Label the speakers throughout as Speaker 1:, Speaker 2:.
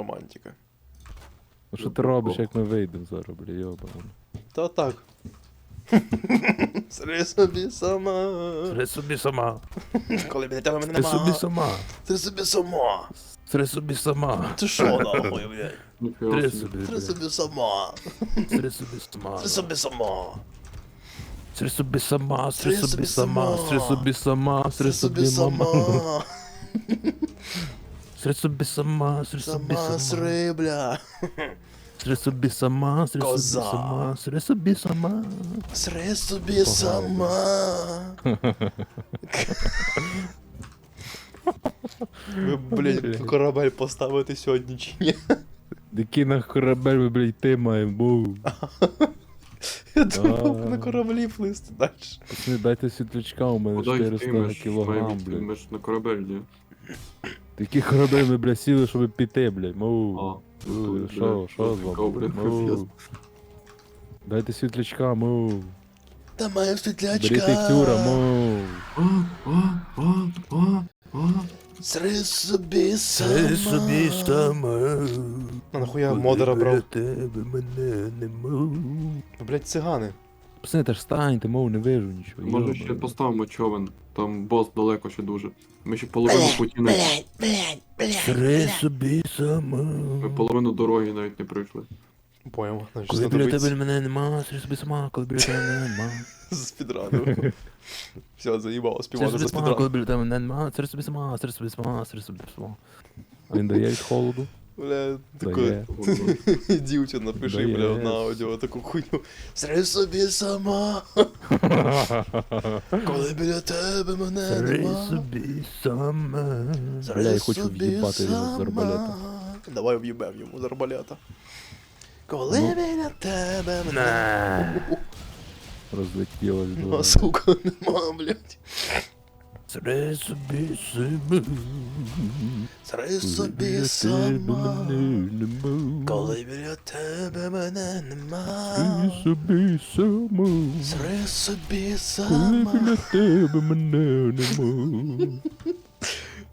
Speaker 1: романтика.
Speaker 2: Ну що ти робиш, як ми вийдемо зараз, бля, йобану.
Speaker 1: Та так. Сри собі сама.
Speaker 2: Сри собі сама.
Speaker 1: Коли біля тебе мене
Speaker 2: Ти собі
Speaker 1: нема.
Speaker 2: сама.
Speaker 1: Сри собі сама.
Speaker 2: Сри собі сама.
Speaker 1: Ти що нахуй, блядь?
Speaker 2: Сри
Speaker 3: собі.
Speaker 2: собі,
Speaker 1: Сри собі сама.
Speaker 2: Сри собі сама.
Speaker 1: Сри собі сама.
Speaker 2: Сри собі сама, сри
Speaker 1: Сри
Speaker 2: собі
Speaker 1: собі
Speaker 2: сама,
Speaker 1: сама.
Speaker 2: сри собі сама,
Speaker 1: Сри
Speaker 2: сри
Speaker 1: собі
Speaker 2: собі мама.
Speaker 1: Сама.
Speaker 2: Сри собі сама, сри собі
Speaker 1: Сама
Speaker 2: сама.
Speaker 1: сри, бля.
Speaker 2: Сри собі сама, сри собі
Speaker 1: Коза.
Speaker 2: сама, сри собі сама.
Speaker 1: Сри собі сама. Ви, блядь, корабель поставити сьогодні чи ні?
Speaker 2: Який на корабель ми, блядь, йти маємо, бу.
Speaker 1: Я думав, на кораблі плисти далі.
Speaker 2: Пацани, дайте світлячка, у мене
Speaker 3: йти?
Speaker 2: 400
Speaker 3: Ми ж
Speaker 2: кілограм,
Speaker 3: маємо йти,
Speaker 2: блядь.
Speaker 3: Ми ж на корабель, ні?
Speaker 2: Корабель ми, блядь, сіли, щоб піти, блядь,
Speaker 3: А,
Speaker 2: му.
Speaker 3: ну
Speaker 2: Му,
Speaker 3: тут,
Speaker 2: Що,
Speaker 3: бля,
Speaker 2: що з вами?
Speaker 3: бля,
Speaker 2: Дайте світлячка, му.
Speaker 1: Та маю світлячка.
Speaker 2: Беріть текстура, му.
Speaker 3: А, а, а, а, а.
Speaker 1: Сри собі сама.
Speaker 2: сама.
Speaker 1: А нахуя модера брав?
Speaker 2: тебе мене нема.
Speaker 1: Ну, Блядь, цигани.
Speaker 2: Пацани, та ж станьте, мов, не вижу нічого.
Speaker 3: Може ще поставимо човен. Там бос далеко ще дуже. Ми ще половину путі не...
Speaker 1: Блядь, блядь, блядь.
Speaker 2: Сри собі сама.
Speaker 3: Ми половину дороги навіть не пройшли.
Speaker 1: Понял, значить
Speaker 2: Коли біля тебе мене нема, сри собі сама, коли біля тебе мене нема.
Speaker 1: з спідрану. Все, заїбало
Speaker 2: Сри
Speaker 1: співати
Speaker 2: собі
Speaker 1: за
Speaker 2: сама, коли
Speaker 1: спідран.
Speaker 2: біля тебе мене нема, сри собі сама, сри собі сама, сри собі сама. Він дає від холоду?
Speaker 1: Бля,
Speaker 2: Дає.
Speaker 1: дівчина напиши, бля, на аудіо таку хуйню. Сри собі сама, коли біля тебе мене нема.
Speaker 2: собі сама. Бля, я хочу в'їбати його з арбалета.
Speaker 1: Давай в'їбем йому з арбалета. Коли
Speaker 2: Ну.
Speaker 1: біля тебе мене
Speaker 2: Розлетілось до...
Speaker 1: сука, нема, блядь.
Speaker 2: Сри собі сама.
Speaker 1: Сри собі сама, коли біля тебе мене нема.
Speaker 2: Сри собі сама.
Speaker 1: Сри собі
Speaker 2: Коли біля тебе мене нема.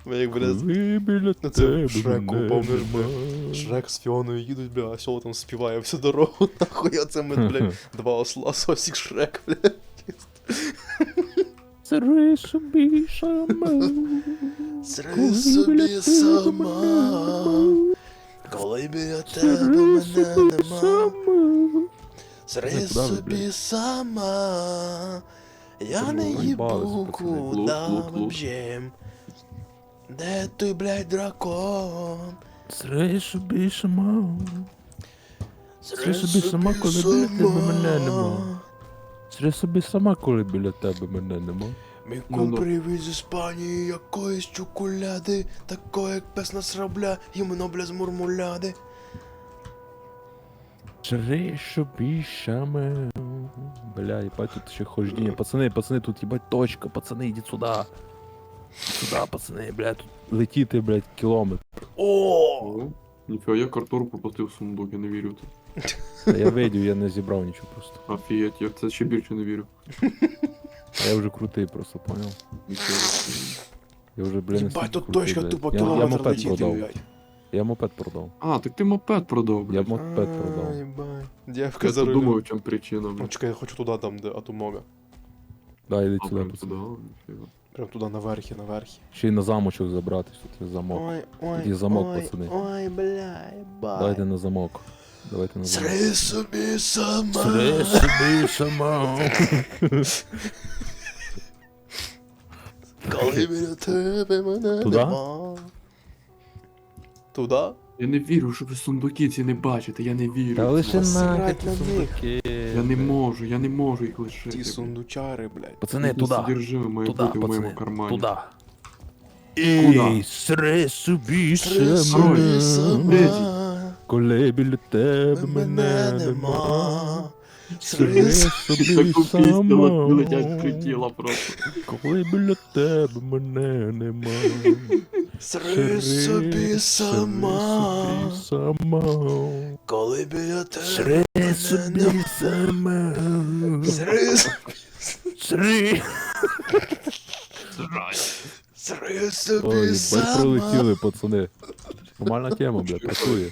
Speaker 1: Ми як, блядь,
Speaker 2: біля
Speaker 1: Ну, це Шреку, помниш. Шрек з Фіоною їдуть, бля, а сьо там співає всю дорогу, нахуй, це ми, блядь, два осла, сосік Шрек, блядь.
Speaker 2: Сри собі сама. Коли
Speaker 1: собі сама, коли біля тебе мене нема. Сри собі сама, я не їбу, куда б'єм. Де той, блядь, дракон?
Speaker 2: Сри собі сама.
Speaker 1: Сри
Speaker 2: собі сама, коли біля тебе мене нема. Сри собі сама, коли біля тебе мене нема.
Speaker 1: Мій
Speaker 3: Ну,
Speaker 1: кум
Speaker 3: ну.
Speaker 1: привіз з Іспанії якоїсь чоколяди, такої як пес на срабля, іменно бля з мурмуляди.
Speaker 2: Сри собі сама. Бля, ебать, тут ще хождіння. Пацани, пацани, тут ебать точка, пацани, ідіть сюди. Сюди, пацани, бля, тут летіти, блядь, кілометр.
Speaker 1: О!
Speaker 3: Ніфіга, я картуру попустив в сундук, я не вірю це.
Speaker 2: Та я видів, я не зібрав нічого просто.
Speaker 3: Офігеть, я в це ще більше не вірю.
Speaker 2: А я вже крутий просто, поняв? Я вже, блін,
Speaker 1: Єбать, тут
Speaker 2: крутий,
Speaker 1: точка
Speaker 2: блядь.
Speaker 1: тупо
Speaker 2: я, я
Speaker 1: кілометр
Speaker 2: мопед
Speaker 1: летіти,
Speaker 2: продав.
Speaker 1: блядь.
Speaker 2: Я мопед продав.
Speaker 3: А, так ти мопед продав,
Speaker 2: Я
Speaker 3: блядь.
Speaker 2: мопед продав.
Speaker 1: єбать.
Speaker 3: Я
Speaker 1: за
Speaker 3: тут думаю, в чому причина,
Speaker 1: Ну
Speaker 3: блядь.
Speaker 1: чекай, я хочу туди, там, де Атумога.
Speaker 2: Да, іди
Speaker 3: А,
Speaker 2: сюди,
Speaker 3: прям
Speaker 2: пацан.
Speaker 3: туди, ніфіга.
Speaker 1: Прям туди наверхі, наверхі.
Speaker 2: Ще й на замочок забратись, тут є замок.
Speaker 1: Ой, ой,
Speaker 2: Є замок,
Speaker 1: ой,
Speaker 2: пацани.
Speaker 1: Ой, бля, єбать.
Speaker 2: Давайте на замок. Давайте на.
Speaker 1: Сри собі сама.
Speaker 2: Сри собі сама.
Speaker 1: Коли біля тебе мене
Speaker 2: Туда?
Speaker 1: нема. Туда?
Speaker 3: Я не вірю, що ви сундуки ці не бачите, я не вірю.
Speaker 2: Та лише
Speaker 1: на них.
Speaker 2: сундуки.
Speaker 3: Я не можу, я не можу їх лишити.
Speaker 1: Ті
Speaker 3: блядь.
Speaker 1: сундучари, блядь.
Speaker 2: Пацани,
Speaker 3: Їхнє
Speaker 2: туди.
Speaker 3: содержимое має
Speaker 2: Туди,
Speaker 3: бути в моєму
Speaker 2: пацани.
Speaker 3: кармані.
Speaker 2: Туди.
Speaker 3: Куда?
Speaker 2: І сри собі
Speaker 1: Сри собі
Speaker 2: сама. Коли біля тебе
Speaker 1: Мене
Speaker 2: нема.
Speaker 1: нема.
Speaker 2: Сри
Speaker 1: Сри
Speaker 2: собі
Speaker 3: Таку пісню летять
Speaker 2: сама.
Speaker 3: притіла просто.
Speaker 2: Коли біля тебе мене нема.
Speaker 1: Сри собі сама.
Speaker 2: собі сама.
Speaker 1: Коли біля тебе
Speaker 2: Сри
Speaker 1: мене
Speaker 2: собі сама.
Speaker 1: Сри,
Speaker 2: Сри.
Speaker 1: сри
Speaker 2: Ой,
Speaker 1: собі
Speaker 2: бать
Speaker 1: сама.
Speaker 2: пролетіли, пацани. Нормальна тема, блядь, працює.